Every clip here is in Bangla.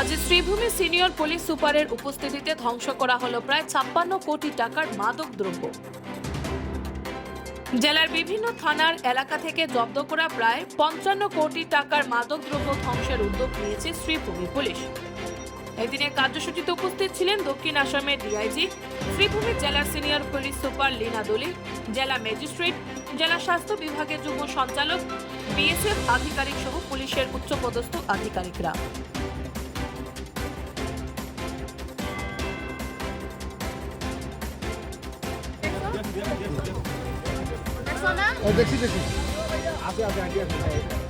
আজ শ্রীভূমি সিনিয়র পুলিশ সুপারের উপস্থিতিতে ধ্বংস করা হলো প্রায় ছাপ্পান্ন কোটি টাকার মাদক দ্রব্য। জেলার বিভিন্ন থানার এলাকা থেকে জব্দ করা প্রায় পঞ্চান্ন কোটি টাকার মাদক দ্রব্য ধ্বংসের উদ্যোগ নিয়েছে শ্রীভূমি পুলিশ। এদিনের কার্যসূচিতে উপস্থিত ছিলেন দক্ষিণ আসামের ডিআইজি, শ্রীভূমি জেলার সিনিয়র পুলিশ সুপার লীনা দলি জেলা ম্যাজিস্ট্রেট, জেলা স্বাস্থ্য বিভাগের যুগ্ম সঞ্চালক, বিএসএফ আধিকারিক সহ পুলিশের উচ্চপদস্থ আধিকারিকরা। ও দেখছি দেখছি আছে আছে আইডিয়া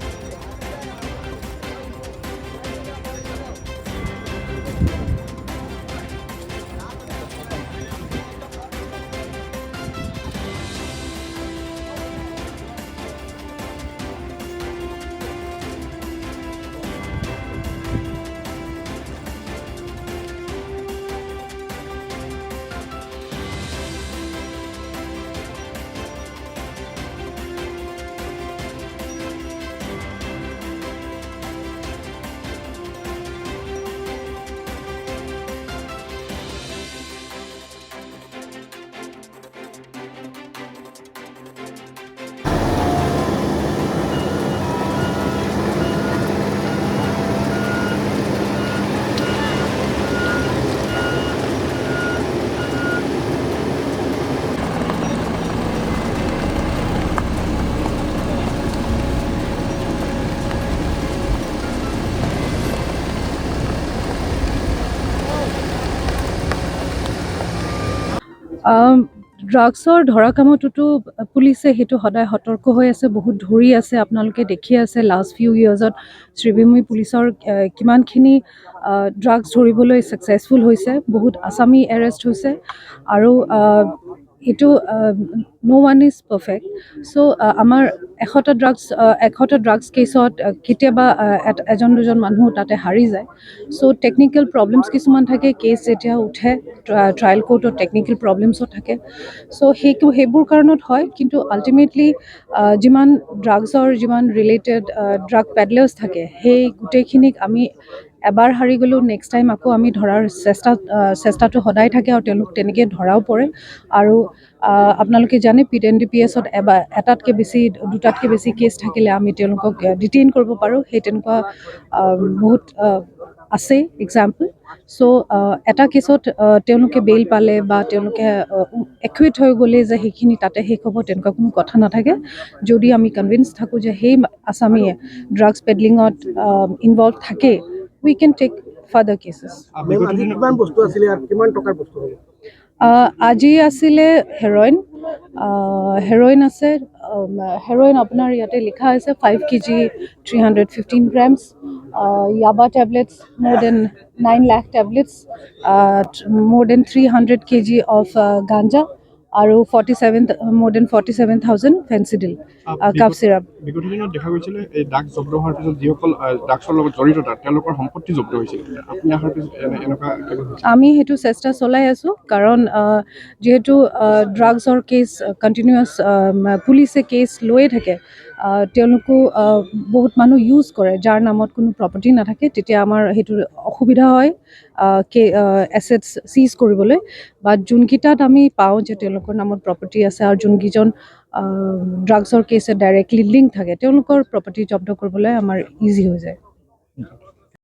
ড্ৰাগছৰ ধৰা কামতোতো পুলিচে সেইটো সদায় সতৰ্ক হৈ আছে বহুত ধৰি আছে আপোনালোকে দেখি আছে লাষ্ট ফিউ ইয়াৰ্ছত শ্ৰীভূমি পুলিচৰ কিমানখিনি ড্ৰাগছ ধৰিবলৈ ছাকচেছফুল হৈছে বহুত আছামী এৰেষ্ট হৈছে আৰু এইটো ন' ওৱান ইজ পাৰফেক্ট চ' আমাৰ এশটা ড্ৰাগছ এশটা ড্ৰাগছ কেছত কেতিয়াবা এজন দুজন মানুহ তাতে হাৰি যায়। চ' টেকনিকেল প্ৰব্লেমছ কিছুমান থাকে কেছ যেতিয়া উঠে ট্ৰায়েল কোৰ্টত টেকনিকেল প্ৰব্লেমছো থাকে। চ' সেইটো সেইবোৰ কাৰণত হয়, কিন্তু আল্টিমেটলি যিমান ড্ৰাগছৰ যিমান ৰিলেটেড ড্ৰাগ পেডলাৰ্ছ থাকে, সেই গোটেইখিনিক আমি এবাৰ হাৰি গ'লেও নেক্সট টাইম আকৌ আমি ধৰাৰ চেষ্টা চেষ্টাটো সদায় থাকে আৰু তেওঁলোক তেনেকৈ ধৰাও পৰে। আৰু আপোনালোকে জানে পি টেন ডি পি এছত এবাৰ এটাতকৈ বেছি, দুটাতকৈ বেছি কেছ থাকিলে আমি তেওঁলোকক ডিটেইন কৰিব পাৰোঁ। সেই তেনেকুৱা বহুত আছে এক্সাম্পল চ' এটা কেছত তেওঁলোকে বেইল পালে বা তেওঁলোকে একুইট হৈ গ'লে যে সেইখিনি তাতে শেষ হ'ব তেনেকুৱা কোনো কথা নাথাকে। যদি আমি কনভিন্স থাকোঁ যে সেই আছামীয়ে ড্ৰাগছ পেডলিঙত ইনভলভ থাকে we can take further cases ma'am আজি কিমান বস্তু আছিলে ইয়াত কিমান টকাৰ বস্তু হ'ব আজি আছিলে হেৰইন হেৰইন আছে হেৰইন আপোনাৰ ইয়াতে লিখা আছে five K G three hundred fifteen grams yaba tablets more than nine lakh tablets more than three hundred K G of ganja আৰু forty seven more than forty seven thousand Phensedyl cough syrup বিগত দিনত দেখা গৈছিলে এই ড্ৰাগছ জব্দ হোৱাৰ পিছত যিসকল ড্ৰাগছৰ লগত জড়িত তেওঁলোকৰ সম্পত্তি জব্দ হৈছিল। আপুনি অহাৰ পিছত এনেকুৱা আমি সেইটো চেষ্টা চলাই আছোঁ কাৰণ যিহেতু ড্ৰাগছৰ কেছ কণ্টিনিউৱাছ পুলিচে কেছ লৈয়ে থাকে তেওঁলোকো বহুত মানুহ ইউজ কৰে যাৰ নামত কোনো প্ৰপাৰ্টি নাথাকে তেতিয়া আমাৰ সেইটো অসুবিধা হয়। কে এছেটছ চিজ কৰিবলৈ। বা যোনকেইটাত আমি পাওঁ যে তেওঁলোকৰ নামত প্ৰপাৰ্টি আছে আৰু যোনকেইজন ড্ৰাগছৰ কেছে ডাইৰেক্টলি লিংক থাকে, তেওঁলোকৰ প্ৰপাৰ্টি জব্দ কৰিবলৈ আমাৰ ইজি হৈ যায়।